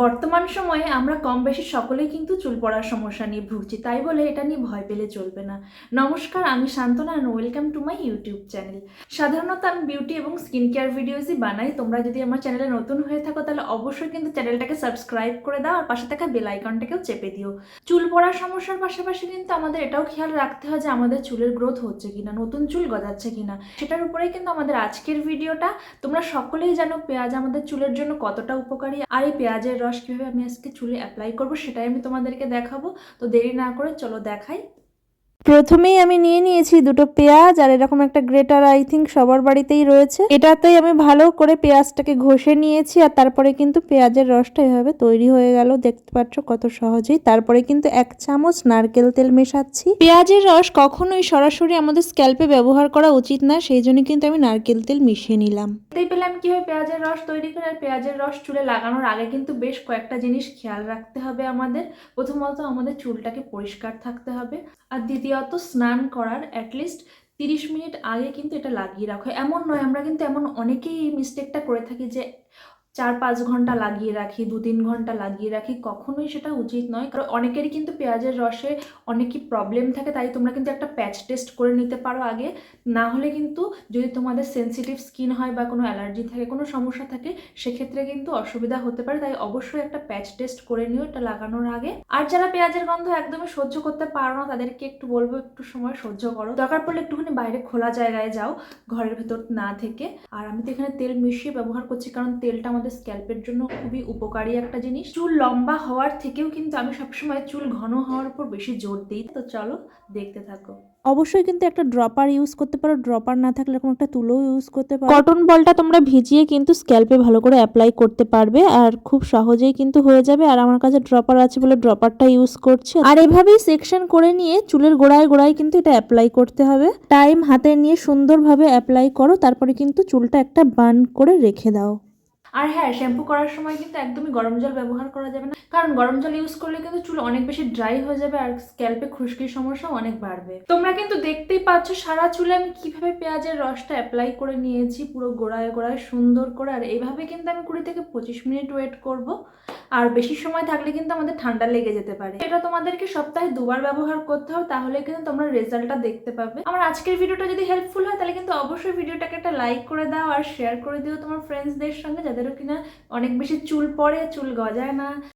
বর্তমান সময়ে আমরা কম বেশি সকলেই কিন্তু চুল পড়ার সমস্যা নিয়ে ভুগছি, তাই বলে এটা নিয়ে ভয় পেলে চলবে না। নমস্কার, আমি Shantana and welcome to my YouTube channel সাধারণত আমি বিউটি এবং স্কিন কেয়ার ভিডিওসই বানাই। তোমরা যদি আমার চ্যানেলে নতুন হয়ে থাকো, তাহলে অবশ্যই কিন্তু চ্যানেলটাকে সাবস্ক্রাইব করে দাও আর পাশে থাকা বেল আইকনটাকেও চেপে দিও। চুল পড়ার সমস্যার পাশাপাশি কিন্তু আমাদের এটাও খেয়াল রাখতে হয় যে আমাদের চুলের গ্রোথ হচ্ছে কিনা, নতুন চুল গজাচ্ছে কিনা। সেটার উপরেই কিন্তু আমাদের আজকের ভিডিওটা তোমরা সকলেই জানো পেঁয়াজ আমাদের চুলের জন্য কতটা উপকারী, আর এই পেঁয়াজের রস কীভাবে আমি আজকে চুলে অ্যাপ্লাই করব সেটাই আমি তোমাদেরকে দেখাবো। তো দেরি না করে চলো দেখাই। প্রথমেই আমি নিয়ে নিয়েছি দুটো পেঁয়াজ, আর এরকম একটা গ্রেটার আই থিঙ্ক সবার বাড়িতেই রয়েছে। এটাতেই আমি ভালো করে পেঁয়াজটাকে ঘষে নিয়েছি, আর তারপরে কিন্তু পেঁয়াজের রসটা এভাবে তৈরি হয়ে গেল। দেখতে পাচ্ছ কত সহজেই। তারপরে কিন্তু এক চামচ নারকেল তেল মেশাচ্ছি। পেঁয়াজের রস কখনোই সরাসরি আমাদের স্ক্যাল্পে ব্যবহার করা উচিত না, সেই জন্য কিন্তু আমি নারকেল তেল মিশিয়ে নিলাম। দেখতেই পেলাম কীভাবে পেঁয়াজের রস তৈরি করে, আর পেঁয়াজের রস চুলে লাগানোর আগে কিন্তু বেশ কয়েকটা জিনিস খেয়াল রাখতে হবে আমাদের। প্রথমত আমাদের চুলটাকে পরিষ্কার থাকতে হবে। আর দ্বিতীয়ত স্নান করার অ্যাটলিস্ট তিরিশ মিনিট আগে কিন্তু এটা লাগিয়ে রাখো। এমন নয়, আমরা কিন্তু এমন অনেকেই এই মিস্টেকটা করে থাকি যে চার পাঁচ ঘণ্টা লাগিয়ে রাখি দু তিন ঘণ্টা লাগিয়ে রাখি, কখনোই সেটা উচিত নয়। কারণ অনেকেরই কিন্তু পেঁয়াজের রসে অনেকই প্রবলেম থাকে, তাই তোমরা কিন্তু একটা প্যাচ টেস্ট করে নিতে পারো আগে। না হলে কিন্তু যদি তোমাদের সেনসিটিভ স্কিন হয় বা কোনো অ্যালার্জি থাকে, কোনো সমস্যা থাকে, সেক্ষেত্রে কিন্তু অসুবিধা হতে পারে। তাই অবশ্যই একটা প্যাচ টেস্ট করে নিও, এটা লাগানোর আগে। আর যারা পেঁয়াজের গন্ধ একদমই সহ্য করতে পারো না, তাদেরকে একটু বলব, একটু সময় সহ্য করো। দরকার পড়লে একটুখানি বাইরে খোলা জায়গায় যাও, ঘরের ভেতর না থেকে। আর আমি তো এখানে তেল মিশিয়ে ব্যবহার করছি, কারণ তেলটা আমাদের স্ক্যাল্পের জন্য খুবই উপকারী একটা জিনিস। চুল লম্বা হওয়ার থেকেও কিন্তু আমি সবসময় চুল ঘন হওয়ার উপর বেশি জোর দিই। তো চলো দেখতে থাকো। অবশ্যই কিন্তু একটা ড্রপার ইউজ করতে পারো। ড্রপার না থাকলে এরকম একটা তুলোও ইউজ করতে পারো। কটন বলটা তোমরা ভিজিয়ে কিন্তু স্ক্যাল্পে ভালো করে অ্যাপ্লাই করতে পারবে। আর খুব সহজেই কিন্তু হয়ে যাবে। আর আমার কাছে ড্রপার আছে বলে ড্রপারটা ইউজ করছি। আর এভাবেই সেকশন করে নিয়ে চুলের গোড়ায় গোড়ায় কিন্তু এটা অ্যাপ্লাই করতে হবে। টাইম হাতে নিয়ে সুন্দরভাবে অ্যাপ্লাই করো। তারপরে কিন্তু চুলটা একটা বান করে রেখে দাও। আর হ্যাঁ শ্যাম্পু করার সময় কিন্তু একদমই গরম জল ব্যবহার করা যাবে না। কারণ গরম জল ইউজ করলে কিন্তু চুল অনেক বেশি ড্রাই হয়ে যাবে আর স্ক্যাল্পে খুশকির সমস্যা অনেক বাড়বে। তোমরা কিন্তু দেখতেই পাচ্ছ সারা চুলে আমি কীভাবে পেঁয়াজের রসটা অ্যাপ্লাই করে নিয়েছি, পুরো গোড়ায় গোড়ায় সুন্দর করে। আর এইভাবে কিন্তু আমি কুড়ি থেকে পঁচিশ মিনিট ওয়েট করব। আর বেশি সময় থাকলে কিন্তু আমাদের ঠান্ডা লেগে যেতে পারে। এটা তোমাদেরকে সপ্তাহে দুবার ব্যবহার করতে হবে, তাহলে কিন্তু তোমরা রেজাল্টটা দেখতে পাবে। আমার আজকের ভিডিওটা যদি হেল্পফুল হয়, তাহলে কিন্তু অবশ্যই ভিডিওটাকে একটা লাইক করে দাও আর শেয়ার করে দিও তোমার ফ্রেন্ডসদের সঙ্গে যাদেরও কিনা অনেক বেশি চুল পড়ে চুল গজায় না।